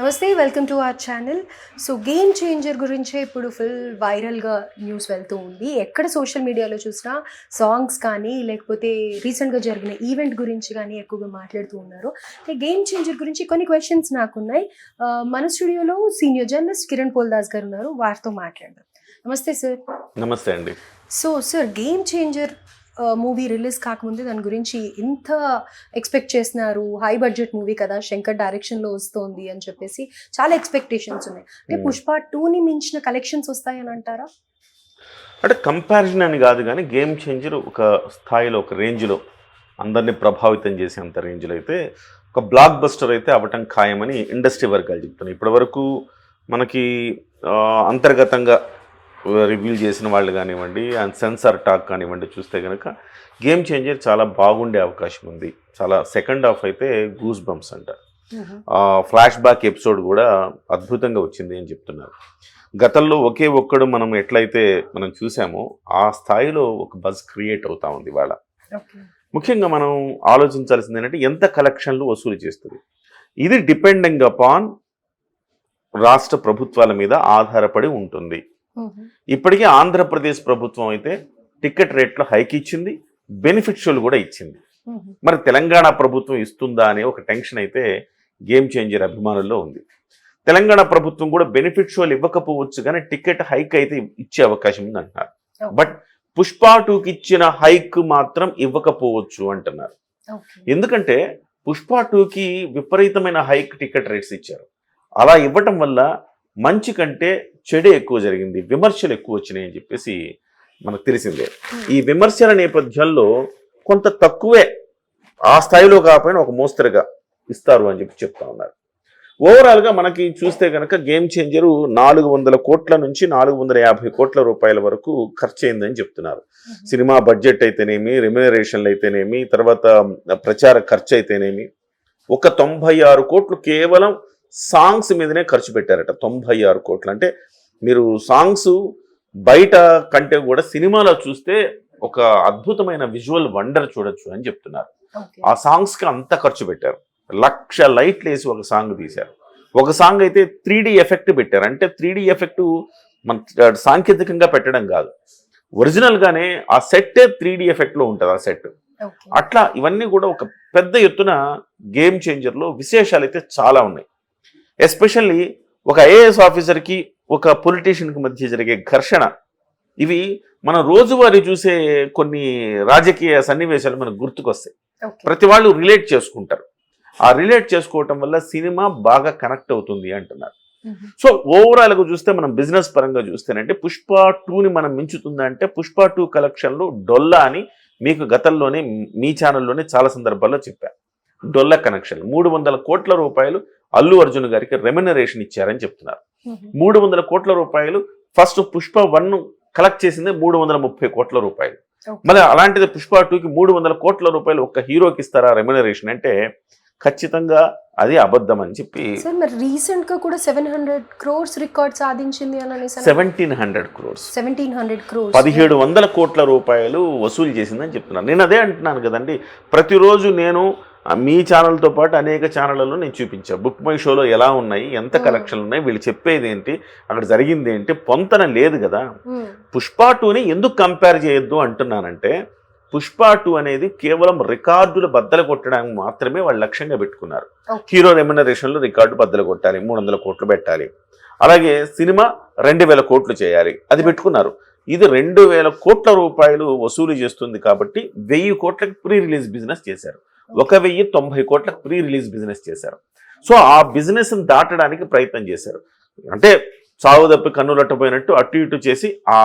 నమస్తే welcome to our channel. So game changer గురించే ఇప్పుడు ఫుల్ వైరల్గా న్యూస్ వెళ్తూ ఉంది. ఎక్కడ సోషల్ మీడియాలో చూసినా సాంగ్స్ కానీ లేకపోతే రీసెంట్గా జరిగిన ఈవెంట్ గురించి కానీ ఎక్కువగా మాట్లాడుతూ ఉన్నారు. గేమ్ చేంజర్ గురించి కొన్ని క్వశ్చన్స్ నాకున్నాయి మన స్టూడియోలో సీనియర్ జర్నలిస్ట్ కిరణ్ పోల్దాస్ గారు ఉన్నారు. వారితో మాట్లాడదాం. నమస్తే సార్ నమస్తే అండి. So sir game changer movie release కాకముందే దాని గురించి ఎంత ఎక్స్పెక్ట్ చేస్తున్నారు హై బడ్జెట్ మూవీ కదా శంకర్ డైరెక్షన్లో వస్తోంది అని చెప్పేసి చాలా ఎక్స్పెక్టేషన్స్ ఉన్నాయి. అంటే Hmm. పుష్ప టూని మించిన కలెక్షన్స్ వస్తాయని అంటారా? అంటే కంపారిజన్ అని కాదు కానీ గేమ్ చేంజర్ ఒక స్థాయిలో ఒక రేంజ్లో అందరినీ ప్రభావితం చేసేంత రేంజ్లో అయితే ఒక బ్లాక్ బస్టర్ అయితే అవ్వటం ఖాయమని ఇండస్ట్రీ వర్గాలు చెప్తున్నాయి. ఇప్పటివరకు మనకి అంతర్గతంగా రివ్యూ చేసిన వాళ్ళు కానివ్వండి అండ్ సెన్సార్ టాక్ కానివ్వండి చూస్తే కనుక గేమ్ చేంజర్ చాలా బాగుండే అవకాశం ఉంది. చాలా సెకండ్ హాఫ్ అయితే గూస్ బంప్స్ అంటారు ఫ్లాష్ బ్యాక్ ఎపిసోడ్ కూడా అద్భుతంగా వచ్చింది అని చెప్తున్నారు. గతంలో ఒకే ఒక్కడు మనం ఎట్లయితే మనం చూసామో ఆ స్థాయిలో ఒక బజ్ క్రియేట్ అవుతా ఉంది ఓకే. ముఖ్యంగా మనం ఆలోచించాల్సింది ఏంటంటే ఎంత కలెక్షన్లు వసూలు చేస్తుంది? ఇది డిపెండింగ్ అపాన్ రాష్ట్ర ప్రభుత్వాల మీద ఆధారపడి ఉంటుంది. ఇప్పటికే ఆంధ్రప్రదేశ్ ప్రభుత్వం అయితే టికెట్ రేట్లో హైక్ ఇచ్చింది బెనిఫిట్షియల్ కూడా ఇచ్చింది. మరి తెలంగాణ ప్రభుత్వం ఇస్తుందా అనే ఒక టెన్షన్ అయితే గేమ్ చేంజర్ అభిమానుల్లో ఉంది. తెలంగాణ ప్రభుత్వం కూడా బెనిఫిట్ షోలు ఇవ్వకపోవచ్చు కానీ టికెట్ హైక్ అయితే ఇచ్చే అవకాశం ఉంది అంటున్నారు. బట్ పుష్ప టూకి ఇచ్చిన హైక్ మాత్రం ఇవ్వకపోవచ్చు అంటున్నారు. ఎందుకంటే పుష్ప టూకి విపరీతమైన హైక్ టికెట్ రేట్స్ ఇచ్చారు. అలా ఇవ్వటం వల్ల మంచి కంటే చెడే ఎక్కువ జరిగింది విమర్శలు ఎక్కువ వచ్చినాయి అని చెప్పేసి మనకు తెలిసిందే. ఈ విమర్శల నేపథ్యంలో కొంత తక్కువే ఆ స్థాయిలో కాకపోయినా ఒక మోస్తరుగా ఇస్తారు అని చెప్పి చెప్తా ఉన్నారు. ఓవరాల్గా మనకి చూస్తే కనుక గేమ్ చేంజరు నాలుగు వందల కోట్ల నుంచి నాలుగు వందల యాభై కోట్ల రూపాయల వరకు ఖర్చు అయిందని చెప్తున్నారు సినిమా బడ్జెట్ అయితేనేమి రెమ్యునరేషన్లు అయితేనేమి తర్వాత ప్రచార ఖర్చు అయితేనేమి ఒక తొంభై ఆరు కోట్లు కేవలం సాంగ్స్ మీదనే ఖర్చు పెట్టారట. తొంభై ఆరు కోట్లు. అంటే మీరు సాంగ్స్ బయట కంటే కూడా సినిమాలో చూస్తే ఒక అద్భుతమైన విజువల్ వండర్ చూడొచ్చు అని చెప్తున్నారు. ఆ సాంగ్స్కి అంత ఖర్చు పెట్టారు. లక్ష లైట్లు వేసి ఒక సాంగ్ తీశారు. ఒక సాంగ్ అయితే త్రీ ఎఫెక్ట్ పెట్టారు. అంటే త్రీ ఎఫెక్ట్ మన సాంకేతికంగా పెట్టడం కాదు. ఒరిజినల్గానే ఆ సెట్టే త్రీ డి ఎఫెక్ట్లో ఉంటుంది ఆ సెట్. అట్లా ఇవన్నీ కూడా ఒక పెద్ద ఎత్తున గేమ్ చేంజర్లో విశేషాలు అయితే చాలా ఉన్నాయి. ఎస్పెషల్లీ ఒక ఐఏఎస్ ఆఫీసర్కి ఒక పొలిటీషియన్కి మధ్య జరిగే ఘర్షణ. ఇవి మనం రోజువారీ చూసే కొన్ని రాజకీయ సన్నివేశాలు మనకు గుర్తుకొస్తాయి. ప్రతి వాళ్ళు రిలేట్ చేసుకుంటారు. ఆ రిలేట్ చేసుకోవటం వల్ల సినిమా బాగా కనెక్ట్ అవుతుంది అంటున్నారు. సో ఓవరాల్గా చూస్తే మనం బిజినెస్ పరంగా చూస్తేనంటే పుష్ప టూని మనం మించుతుందా అంటే పుష్ప టూ కలెక్షన్లు డొల్లా అని మీకు గతంలోనే మీ ఛానల్లోనే చాలా సందర్భాల్లో చెప్పాను డొల్లా కనెక్షన్. మూడు వందల కోట్ల రూపాయలు అల్లు అర్జున్ గారికి రెమ్యునరేషన్ ఇచ్చారని చెప్తున్నారు. మూడు వందల కోట్ల రూపాయలు ఫస్ట్ పుష్ప వన్ కలెక్ట్ చేసిందే మూడు వందల ముప్పై కోట్ల రూపాయలు. మరి అలాంటిది పుష్ప టూకి మూడు వందల కోట్ల రూపాయలు ఒక్క హీరోకి ఇస్తారా రెమ్యునరేషన్ అంటే ఖచ్చితంగా అది అబద్ధం అని చెప్పి మరి రీసెంట్గా కూడా సెవెన్ హండ్రెడ్ క్రోర్స్ రికార్డ్ సాధించింది అని seventeen hundred crores seventeen hundred crores పదిహేడు వందల కోట్ల రూపాయలు వసూలు చేసిందని చెప్తున్నాను నేను అదే అంటున్నాను కదండి. ప్రతిరోజు నేను మీ ఛానల్తో పాటు అనేక ఛానళ్ళలో నేను చూపించా. బుక్ మై షోలో ఎలా ఉన్నాయి ఎంత. కలెక్షన్లు ఉన్నాయి వీళ్ళు చెప్పేది ఏంటి అక్కడ జరిగింది ఏంటి పొంతన లేదు కదా. పుష్ప టూని ఎందుకు కంపేర్ చేయొద్దు అంటున్నానంటే పుష్ప టూ అనేది కేవలం రికార్డులు బద్దలు కొట్టడానికి మాత్రమే వాళ్ళు లక్ష్యంగా పెట్టుకున్నారు. హీరో రెమ్యునరేషన్లో రికార్డు బద్దలు కొట్టాలి మూడు వందల కోట్లు పెట్టాలి. అలాగే సినిమా రెండు వేల కోట్లు చేయాలి అది పెట్టుకున్నారు. ఇది రెండు వేల కోట్ల రూపాయలు వసూలు చేస్తుంది కాబట్టి వెయ్యి కోట్లకు ప్రీ రిలీజ్ బిజినెస్ చేశారు. ఒక వెయ్యి తొంభై కోట్లకు ప్రీ రిలీజ్ బిజినెస్ చేశారు. సో ఆ బిజినెస్ దాటడానికి ప్రయత్నం చేశారు. అంటే చావు తప్పి కన్నులట్టపోయినట్టు అటు ఇటు చేసి ఆ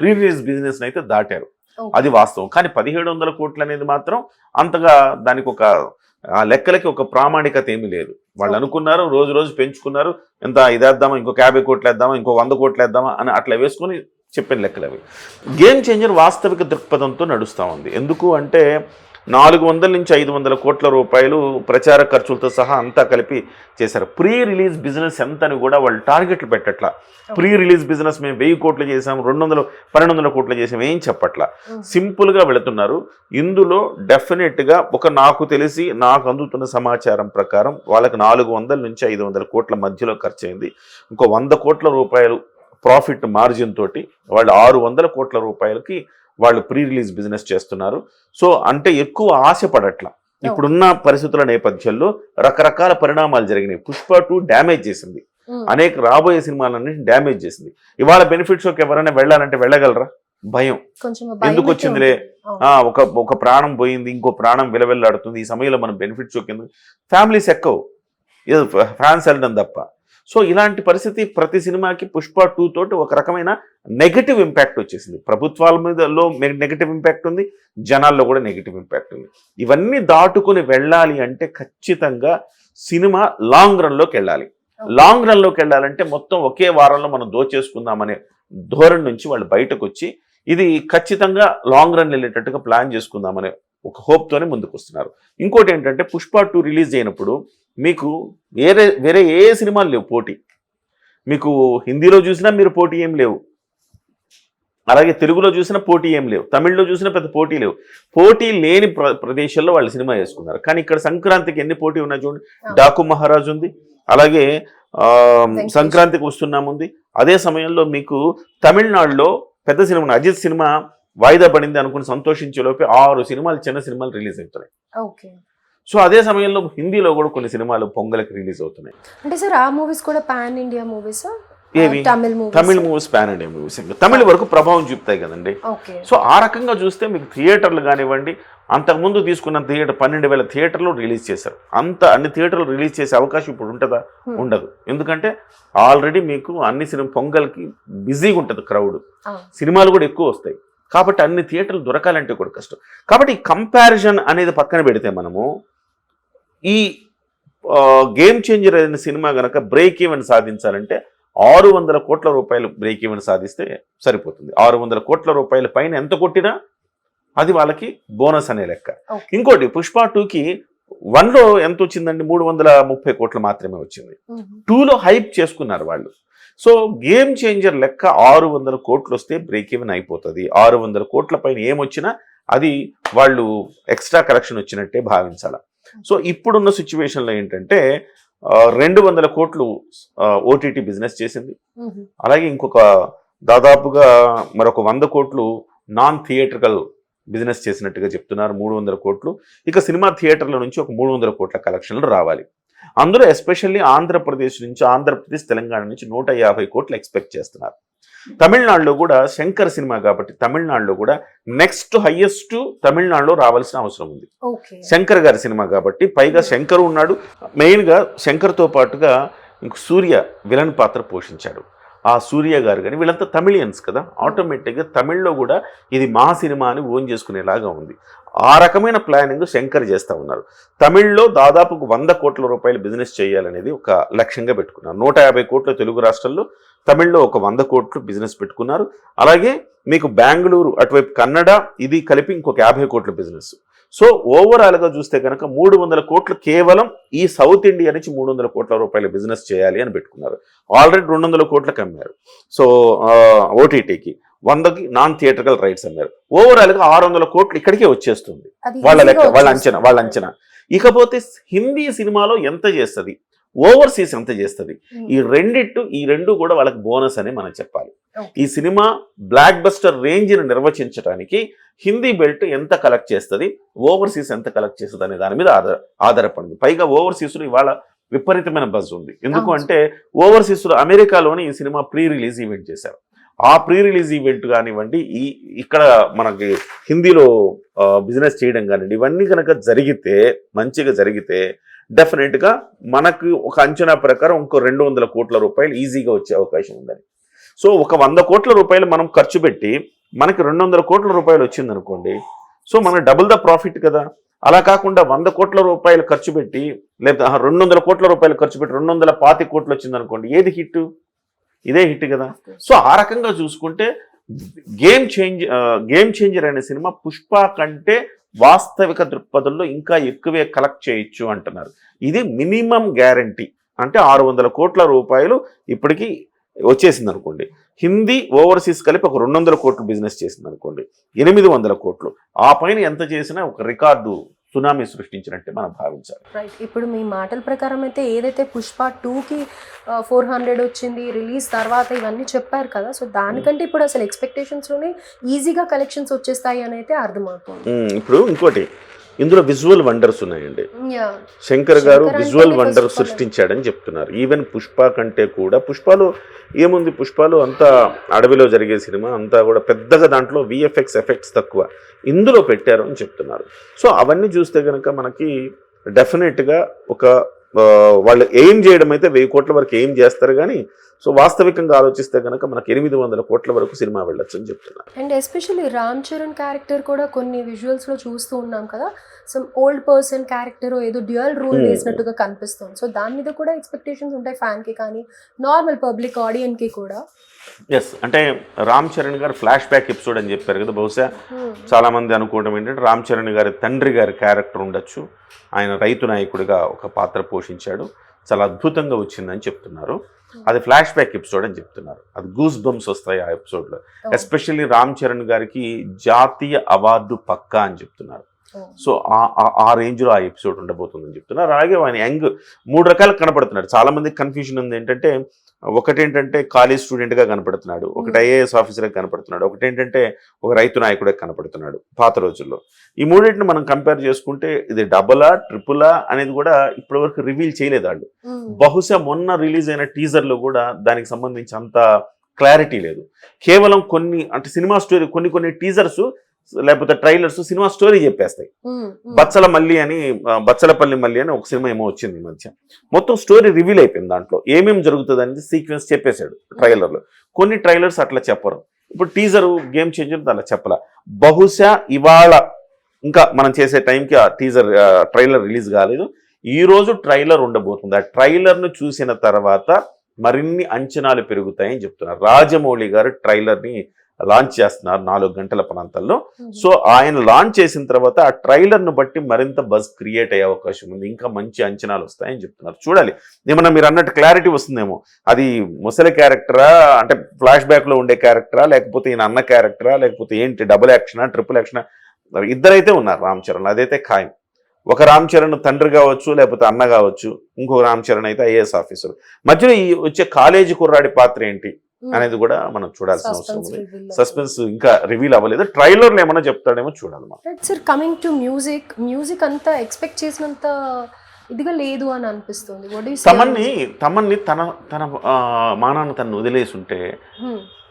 ప్రీ రిలీజ్ బిజినెస్ అయితే దాటారు. అది వాస్తవం. కానీ పదిహేడు వందల కోట్లు అనేది మాత్రం అంతగా దానికి ఒక ఆ లెక్కలకి ఒక ప్రామాణికత ఏమీ లేదు. వాళ్ళు. అనుకున్నారు రోజు రోజు పెంచుకున్నారు ఎంత ఇదేద్దామా ఇంకొక యాభై కోట్లు వేద్దామా ఇంకో వంద కోట్లు వేద్దామా అని అట్లా వేసుకొని చెప్పిన లెక్కలు అవి. గేమ్ చేంజర్ వాస్తవిక దృక్పథంతో నడుస్తూ ఉంది. ఎందుకు అంటే నాలుగు వందల నుంచి ఐదు వందల కోట్ల రూపాయలు ప్రచార ఖర్చులతో సహా అంతా కలిపి చేశారు. ప్రీ రిలీజ్ బిజినెస్ ఎంత అని కూడా వాళ్ళు టార్గెట్లు పెట్టట్లా. ప్రీ రిలీజ్ బిజినెస్ మేము వెయ్యి కోట్లు చేసాం రెండు వందలు పన్నెండు వందల కోట్లు చేసాం ఏం చెప్పట్లా. సింపుల్గా వెళుతున్నారు. ఇందులో డెఫినెట్గా ఒక నాకు తెలిసి నాకు అందుతున్న సమాచారం ప్రకారం వాళ్ళకి నాలుగు వందల నుంచి ఐదు వందల కోట్ల మధ్యలో ఖర్చు అయింది ఇంకో వంద కోట్ల రూపాయలు ప్రాఫిట్ మార్జిన్ తోటి వాళ్ళు ఆరు వందల కోట్ల రూపాయలకి వాళ్ళు ప్రీ రిలీజ్ బిజినెస్ చేస్తున్నారు. సో అంటే ఎక్కువ ఆశపడట్ల ఇప్పుడున్న పరిస్థితుల నేపథ్యంలో రకరకాల పరిణామాలు జరిగినాయి. పుష్ప టూ డ్యామేజ్ చేసింది. అనేక రాబోయే సినిమాలన్నింటిని డ్యామేజ్ చేసింది. ఇవాళ బెనిఫిట్ షోకి ఎవరైనా వెళ్ళాలంటే వెళ్ళగలరా? భయం. ఎందుకు వచ్చిందిలే? ఆ ఒక ఒక ప్రాణం పోయింది ఇంకో ప్రాణం విలవెల్లాడుతుంది. ఈ సమయంలో మనం బెనిఫిట్ షోకి ఎందుకు? ఫ్యామిలీస్ ఎక్కవు. ఏదో ఫ్యాన్స్ వెళ్ళడం తప్ప. సో ఇలాంటి పరిస్థితి ప్రతి సినిమాకి పుష్ప టూ తోటి ఒక రకమైన నెగటివ్ ఇంపాక్ట్ వచ్చేసింది. ప్రభుత్వాల మీదలో నెగటివ్ ఇంపాక్ట్ ఉంది జనాల్లో కూడా నెగటివ్ ఇంపాక్ట్ ఉంది. ఇవన్నీ దాటుకుని వెళ్ళాలి అంటే ఖచ్చితంగా సినిమా లాంగ్ రన్లోకి వెళ్ళాలి. లాంగ్ రన్లోకి వెళ్ళాలంటే మొత్తం ఒకే వారంలో మనం దోచేసుకుందామనే ధోరణి నుంచి వాళ్ళు బయటకు వచ్చి ఇది ఖచ్చితంగా లాంగ్ రన్ వెళ్ళేటట్టుగా ప్లాన్ చేసుకుందామనే ఒక హోప్తోనే ముందుకు వస్తున్నారు ఇంకోటి ఏంటంటే పుష్ప టూ రిలీజ్ అయినప్పుడు మీకు వేరే వేరే ఏ సినిమాలు లేవు పోటీ. మీకు హిందీలో చూసినా మీరు పోటీ ఏం లేవు. అలాగే తెలుగులో చూసినా పోటీ ఏం లేవు. తమిళ్ళో చూసినా పెద్ద పోటీ లేవు. పోటీ లేని ప్ర ప్రదేశాల్లో వాళ్ళు సినిమా వేసుకున్నారు కానీ ఇక్కడ సంక్రాంతికి ఎన్ని పోటీ ఉన్నాయి చూడండి. డాకు మహారాజ్ ఉంది. అలాగే సంక్రాంతికి వస్తున్నాముంది అదే సమయంలో మీకు తమిళనాడులో పెద్ద సినిమా అజిత్ సినిమా వాయిదా పడింది అనుకుని సంతోషించే లోపే ఆరు సినిమాలు చిన్న సినిమాలు రిలీజ్ అవుతున్నాయి. ఓకే. సో అదే సమయంలో హిందీలో కూడా కొన్ని సినిమాలు పొంగల్కి రిలీజ్ అవుతున్నాయి. అంటే సార్ ఆ మూవీస్ కూడా పాన్ ఇండియా మూవీస్? ఏవి? Tamil movies pan India movies Tamil వరకు ప్రభావం చూపుతాయి కదండి. సో ఆ రకంగా చూస్తే మీకు థియేటర్లు కానివ్వండి అంతకుముందు తీసుకున్న థియేటర్ పన్నెండు వేల థియేటర్లు రిలీజ్ చేశారు. అంత అన్ని థియేటర్లు రిలీజ్ చేసే అవకాశం ఇప్పుడు ఉంటుందా. ఉండదు. ఎందుకంటే ఆల్రెడీ మీకు అన్ని సినిమా పొంగల్కి బిజీగా ఉంటుంది క్రౌడ్ సినిమాలు కూడా ఎక్కువ వస్తాయి. కాబట్టి అన్ని థియేటర్లు దొరకాలంటే కూడా కష్టం. కాబట్టి ఈ కంపారిజన్ అనేది పక్కన పెడితే మనము ఈ గేమ్ చేంజర్ అనే సినిమా గనక బ్రేక్ ఈవెన్ సాధించాలంటే ఆరు వందల కోట్ల రూపాయలు బ్రేక్ ఈవెన్ సాధిస్తే సరిపోతుంది. ఆరు వందల కోట్ల రూపాయల పైన ఎంత కొట్టినా అది వాళ్ళకి బోనస్ అనే లెక్క. ఇంకోటి పుష్ప టూకి వన్లో ఎంత వచ్చిందండి? మూడు వందల ముప్పై కోట్లు మాత్రమే వచ్చింది. టూలో హైప్ చేసుకున్నారు వాళ్ళు. సో గేమ్ చేంజర్ లెక్క ఆరు వందల కోట్లు వస్తే బ్రేక్ ఈవెన్ అయిపోతుంది. ఆరు వందల కోట్ల పైన ఏమొచ్చినా అది వాళ్ళు ఎక్స్ట్రా కలెక్షన్ వచ్చినట్టే భావించాల. సో ఇప్పుడున్న సిచ్యువేషన్లో ఏంటంటే రెండు వందల కోట్లు ఓటీటీ బిజినెస్ చేసింది. అలాగే ఇంకొక దాదాపుగా మరొక వంద కోట్లు నాన్ థియేటర్కల్ బిజినెస్ చేసినట్టుగా చెప్తున్నారు మూడు వందల కోట్లు. ఇక సినిమా థియేటర్ల నుంచి ఒక మూడు వందల కోట్ల కలెక్షన్లు రావాలి. అందులో ఎస్పెషల్లీ ఆంధ్రప్రదేశ్ నుంచి ఆంధ్రప్రదేశ్ తెలంగాణ నుంచి నూట యాభై కోట్లు ఎక్స్పెక్ట్ చేస్తున్నారు. తమిళనాడులో కూడా శంకర్ సినిమా కాబట్టి తమిళనాడులో కూడా నెక్స్ట్ హయ్యెస్ట్ తమిళనాడులో రావాల్సిన అవసరం ఉంది. శంకర్ గారి సినిమా కాబట్టి పైగా శంకర్ ఉన్నాడు. మెయిన్గా శంకర్తో పాటుగా ఇంక సూర్య విలన్ పాత్ర పోషించాడు. ఆ సూర్య గారు కానీ వీళ్ళంతా తమిళియన్స్ కదా. ఆటోమేటిక్గా తమిళ్ళో కూడా ఇది మా సినిమా అని ఓన్ చేసుకునేలాగా ఉంది. ఆ రకమైన ప్లానింగ్ శంకర్ చేస్తూ ఉన్నారు. తమిళ్ళో దాదాపు వంద కోట్ల రూపాయలు బిజినెస్ చేయాలనేది ఒక లక్ష్యంగా పెట్టుకున్నారు. నూట యాభై కోట్ల తెలుగు రాష్ట్రాల్లో తమిళ్ళో ఒక వంద కోట్లు బిజినెస్ పెట్టుకున్నారు. అలాగే మీకు బెంగళూరు అటువైపు కన్నడ ఇది కలిపి ఇంకొక యాభై కోట్ల బిజినెస్. సో ఓవరాల్గా చూస్తే కనుక మూడు వందల కోట్లు కేవలం ఈ సౌత్ ఇండియా నుంచి మూడు వందల కోట్ల రూపాయల బిజినెస్ చేయాలి అని పెట్టుకున్నారు. ఆల్రెడీ రెండు వందల కోట్లకు అమ్మారు సో ఓటీటీకి వందకి నాన్ థియేటర్కల్ రైట్స్ అమ్మారు. ఓవరాల్గా ఆరు వందల కోట్లు ఇక్కడికే వచ్చేస్తుంది. వాళ్ళ లెక్క వాళ్ళ. అంచనా వాళ్ళ అంచనా. ఇకపోతే హిందీ సినిమాలో ఎంత చేస్తుంది? ఓవర్సీస్ ఎంత చేస్తుంది. ఈ రెండిట్టు ఈ రెండు కూడా వాళ్ళకి బోనస్ అని మనం చెప్పాలి. ఈ సినిమా బ్లాక్ బస్టర్ రేంజ్ని నిర్వచించడానికి హిందీ బెల్ట్ ఎంత కలెక్ట్ చేస్తుంది ఓవర్సీస్ ఎంత కలెక్ట్ చేస్తుంది అనే దాని మీద ఆధార ఆధారపడింది పైగా ఓవర్సీస్లో ఇవాళ విపరీతమైన బజ్ ఉంది ఎందుకు. అంటే ఓవర్సీస్లో అమెరికాలోని ఈ సినిమా ప్రీ రిలీజ్ ఈవెంట్ చేశారు ఆ ప్రీ రిలీజ్ ఈవెంట్ కానివ్వండి ఈ ఇక్కడ మనకి హిందీలో బిజినెస్ చేయడం కానివ్వండి ఇవన్నీ కనుక జరిగితే మంచిగా జరిగితే డెఫినెట్గా మనకు ఒక అంచనా ప్రకారం ఇంకో రెండు వందల కోట్ల రూపాయలు ఈజీగా వచ్చే అవకాశం ఉందని. సో ఒక వంద కోట్ల రూపాయలు మనం ఖర్చు పెట్టి మనకి రెండు వందల కోట్ల రూపాయలు వచ్చింది అనుకోండి. సో మనకు డబుల్ ద ప్రాఫిట్ కదా. అలా కాకుండా వంద కోట్ల రూపాయలు ఖర్చు పెట్టి లేదా రెండు వందల కోట్ల రూపాయలు ఖర్చు పెట్టి రెండు వందల పాతి కోట్లు వచ్చింది అనుకోండి ఏది హిట్? ఇదే హిట్ కదా. సో ఆ రకంగా చూసుకుంటే గేమ్ చేంజ్ గేమ్ చేంజర్ అనే సినిమా పుష్ప కంటే వాస్తవిక దృక్పథంలో ఇంకా ఎక్కువే కలెక్ట్ చేయొచ్చు అంటున్నారు. ఇది మినిమం గ్యారంటీ అంటే ఆరు వందల కోట్ల రూపాయలు ఇప్పటికీ వచ్చేసింది అనుకోండి. హిందీ ఓవర్సీస్ కలిపి ఒక రెండు వందల కోట్లు బిజినెస్ చేసింది అనుకోండి. ఎనిమిది వందల కోట్లు. ఆ పైన ఎంత చేసినా ఒక రికార్డు సునామీ సృష్టించినట్టే మనం భావించాలి. రైట్ ఇప్పుడు మీ మాటల ప్రకారం అయితే ఏదైతే పుష్ప టూకి ఫోర్ హండ్రెడ్ వచ్చింది రిలీజ్ తర్వాత ఇవన్నీ చెప్పారు కదా సో దానికంటే ఇప్పుడు అసలు ఎక్స్పెక్టేషన్స్లోనే ఈజీగా కలెక్షన్స్ వచ్చేస్తాయి అని అయితే అర్థమవుతుంది. ఇప్పుడు ఇంకోటి ఇందులో విజువల్ వండర్స్ ఉన్నాయండి. శంకర్ గారు విజువల్ వండర్. సృష్టించాడని చెప్తున్నారు. ఈవెన్ పుష్ప కంటే కూడా పుష్పాలు ఏముంది? పుష్పాలు అంతా అడవిలో జరిగే సినిమా అంతా కూడా పెద్దగా దాంట్లో విఎఫ్ఎక్స్ ఎఫెక్ట్స్ తక్కువ. ఇందులో పెట్టారు అని చెప్తున్నారు. సో అవన్నీ చూస్తే కనుక మనకి డెఫినెట్గా ఒక వాళ్ళు ఏం చేయడం అయితే వెయ్యి కోట్ల వరకు ఏం చేస్తారు కానీ సో వాస్తవికంగా ఆలోచిస్తే కనుక మనకి ఎనిమిది వందల కోట్ల వరకు సినిమా వెళ్ళొచ్చు అని చెప్తున్నారు. And especially Ram Charan character కూడా కొన్ని విజువల్స్లో చూస్తూ ఉన్నాం కదా సమ్ ఓల్డ్ పర్సన్ క్యారెక్టర్ ఏదో డ్యూయల్ రోల్ Hmm. వేసినట్టుగా కనిపిస్తుంది. సో దాని మీద కూడా ఎక్స్పెక్టేషన్స్ ఉంటాయి ఫ్యాన్కి కానీ నార్మల్ పబ్లిక్ ఆడియన్కి కూడా. ఎస్ అంటే రామ్ చరణ్ గారు ఫ్లాష్ బ్యాక్ ఎపిసోడ్ అని చెప్పారు కదా బహుశా Hmm. చాలా మంది అనుకోవడం ఏంటంటే రామ్ చరణ్ గారి తండ్రి గారి క్యారెక్టర్ ఉండొచ్చు. ఆయన రైతు నాయకుడిగా ఒక పాత్ర పోషించాడు. చాలా అద్భుతంగా వచ్చిందని చెప్తున్నారు. అది ఫ్లాష్ బ్యాక్ ఎపిసోడ్ అని చెప్తున్నారు. అది గూస్ బంప్స్ వస్తాయి ఆ ఎపిసోడ్లో. ఎస్పెషల్లీ రామ్ చరణ్ గారికి జాతీయ అవార్డు పక్కా అని చెప్తున్నారు. సో ఆ- రేంజ్లో ఆ ఎపిసోడ్ ఉండబోతుందని చెప్తున్నారు. అలాగే ఆయన యంగ్ మూడు రకాలు కనపడుతున్నాడు చాలా మందికి కన్ఫ్యూజన్ ఉంది ఏంటంటే ఒకటేంటంటే కాలేజ్ స్టూడెంట్గా కనపడుతున్నాడు ఒకటి. ఐఏఎస్ ఆఫీసర్గా కనపడుతున్నాడు ఒకటేంటంటే ఒక రైతు నాయకుడిగా కనపడుతున్నాడు పాత రోజుల్లో ఈ మూడింటిని మనం కంపేర్ చేసుకుంటే ఇది డబులా ట్రిపులా అనేది కూడా ఇప్పటివరకు రివీల్ చేయలేదు వాళ్ళు. బహుశా మొన్న రిలీజ్ అయిన టీజర్లో కూడా దానికి సంబంధించి అంత క్లారిటీ లేదు కేవలం కొన్ని అంటే సినిమా స్టోరీ కొన్ని కొన్ని టీజర్స్ లేకపోతే ట్రైలర్స్ సినిమా స్టోరీ చెప్పేస్తాయి. బచ్చల మల్లి అని బచ్చలపల్లి మల్లి అని ఒక సినిమా ఏమో వచ్చింది ఈ మధ్య. మొత్తం స్టోరీ రివీల్ అయిపోయింది దాంట్లో. ఏమేమి జరుగుతుంది అనేది సీక్వెన్స్ చెప్పేశాడు ట్రైలర్లో. కొన్ని ట్రైలర్స్ అట్లా చెప్పరు. ఇప్పుడు టీజర్ గేమ్ చేంజర్ అలా చెప్పల. బహుశా ఇవాళ ఇంకా మనం చేసే టైంకి ఆ టీజర్ ట్రైలర్ రిలీజ్ కాలేదు. ఈ రోజు ట్రైలర్ ఉండబోతుంది. ఆ ట్రైలర్ను చూసిన తర్వాత మరిన్ని అంచనాలు పెరుగుతాయని చెప్తున్నారు. రాజమౌళి గారు ట్రైలర్ని లాంచ్ చేస్తున్నారు నాలుగు గంటల ప్రాంతాల్లో Hmm. సో ఆయన లాంచ్ చేసిన తర్వాత ఆ ట్రైలర్ను బట్టి మరింత బజ్ క్రియేట్ అయ్యే అవకాశం ఉంది. ఇంకా మంచి అంచనాలు వస్తాయని చెప్తున్నారు. చూడాలి. ఏమన్నా మీరు అన్నట్టు క్లారిటీ వస్తుందేమో. అది ముసలి క్యారెక్టరా అంటే ఫ్లాష్ బ్యాక్లో ఉండే క్యారెక్టరా లేకపోతే ఈయన అన్న క్యారెక్టరా లేకపోతే ఏంటి డబుల్ యాక్షనా ట్రిపుల్ యాక్షనా ఇద్దరైతే ఉన్నారు రామ్ చరణ్ అదైతే ఖాయం. ఒక రామ్ చరణ్ తండ్రి కావచ్చు లేకపోతే అన్న కావచ్చు ఇంకో రామ్ చరణ్ అయితే ఐఏఎస్ ఆఫీసర్. మధ్యలో ఈ వచ్చే కాలేజీ కుర్రాడి పాత్ర ఏంటి. అనేది కూడా మనం చూడాల్సిన అవసరం ఉంది. సస్పెన్స్ ఇంకా రివీల్ అవ్వలేదు ట్రైలర్లో ఏమైనా చెప్తాడేమో చూడాలి మనం sir coming to music music అంతా ఎక్స్పెక్ట్ చేసినంత ఇదిగా లేదు అని అనిపిస్తుంది తమన్ని? తమన్ని తన తన మానాన్ని తను వదిలేసి ఉంటే.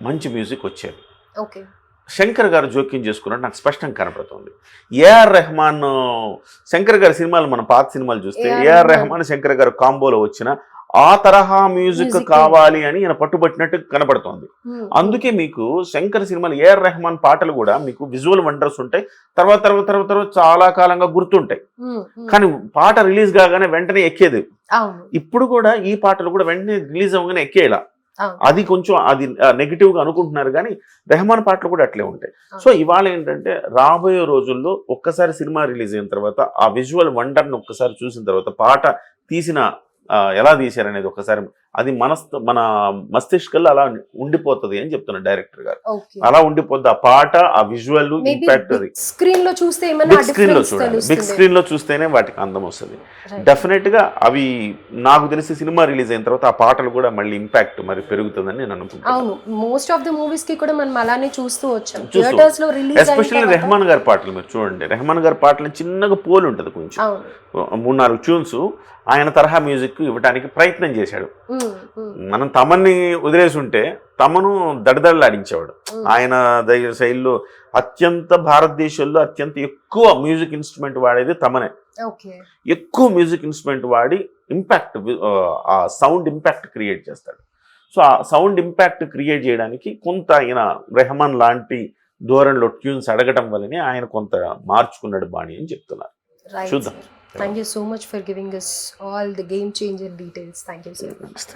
మంచి మ్యూజిక్ వచ్చేది ఓకే శంకర్ గారు జోక్యం చేసుకున్నట్టు నాకు స్పష్టంగా కనపడుతుంది ఏఆర్ రెహమాన్ శంకర్ గారి సినిమాలు మన పాత సినిమాలు చూస్తే. ఏఆర్. రెహమాన్ శంకర్ గారు కాంబోలో వచ్చిన ఆ తరహా మ్యూజిక్. కావాలి అని ఈయన పట్టుబట్టినట్టు కనపడుతోంది Hmm. అందుకే మీకు శంకర్ సినిమాలు ఏఆర్ రెహమాన్ పాటలు కూడా మీకు విజువల్ వండర్స్ ఉంటాయి. తర్వాత తర్వాత తర్వాత తర్వాత చాలా కాలంగా గుర్తుంటాయి. Hmm. Hmm. కానీ పాట రిలీజ్ కాగానే వెంటనే ఎక్కేది. ఇప్పుడు కూడా ఈ పాటలు కూడా వెంటనే రిలీజ్ అవ్వగానే ఎక్కేలా? అది కొంచెం అది నెగిటివ్గా అనుకుంటున్నారు కానీ రెహమాన్ పాటలు కూడా అట్లే ఉంటాయి. సో ఇవాళ ఏంటంటే రాబోయే రోజుల్లో ఒక్కసారి సినిమా రిలీజ్ అయిన తర్వాత ఆ విజువల్ వండర్ని ఒక్కసారి చూసిన తర్వాత పాట తీసిన ఎలా తీశారనేది ఒకసారి అది మనస్ మన మస్తిష్కల్లో అలా ఉండిపోతుంది అని చెప్తున్నారు డైరెక్టర్ గారు. అలా ఉండిపోద్ది. ఆ పాట ఆ విజువల్ ఇంపాక్ట్ అది. స్క్రీన్లో చూస్తే బిగ్ స్క్రీన్లో చూడాలి. బిగ్ స్క్రీన్లో చూస్తేనే వాటికి అందం వస్తుంది. డెఫినెట్గా అవి నాకు తెలిసి సినిమా రిలీజ్ అయిన తర్వాత ఆ పాటలు కూడా మళ్ళీ ఇంపాక్ట్ మరి పెరుగుతుందని నేను అనుకుంటున్నాను. మోస్ట్ ఆఫ్ ద మూవీస్కి కూడా మనం అలానే చూస్తూ వచ్చాం. చూస్తూ. థియేటర్స్లో రిలీజ్ ఎస్పెషల్లీ రెహమాన్ గారి పాటలు మీరు చూడండి. రెహమాన్ గారి పాటలు చిన్నగా పోలి ఉంటుంది కొంచెం. మూడు నాలుగు ట్యూన్స్ ఆయన తరహా మ్యూజిక్ ఇవ్వడానికి ప్రయత్నం చేశాడు. మనం తమన్ని వదిలేసి ఉంటే తమను దడదడలాడించేవాడు. ఆయన శైలిలో అత్యంత భారతదేశంలో అత్యంత ఎక్కువ మ్యూజిక్ ఇన్స్ట్రుమెంట్ వాడేది తమనే. ఓకే. ఎక్కువ మ్యూజిక్ ఇన్స్ట్రుమెంట్ వాడి ఇంపాక్ట్ ఆ సౌండ్ ఇంపాక్ట్ క్రియేట్ చేస్తాడు. సో ఆ సౌండ్ ఇంపాక్ట్ క్రియేట్ చేయడానికి కొంత ఆయన రెహమాన్ లాంటి ధోరణిలో ట్యూన్స్ అడగటం వల్లనే ఆయన కొంత మార్చుకున్నాడు బాణి అని చెప్తున్నారు. చూద్దాం. Thank you so much for giving us all the game changer details thank you sir నమస్తే.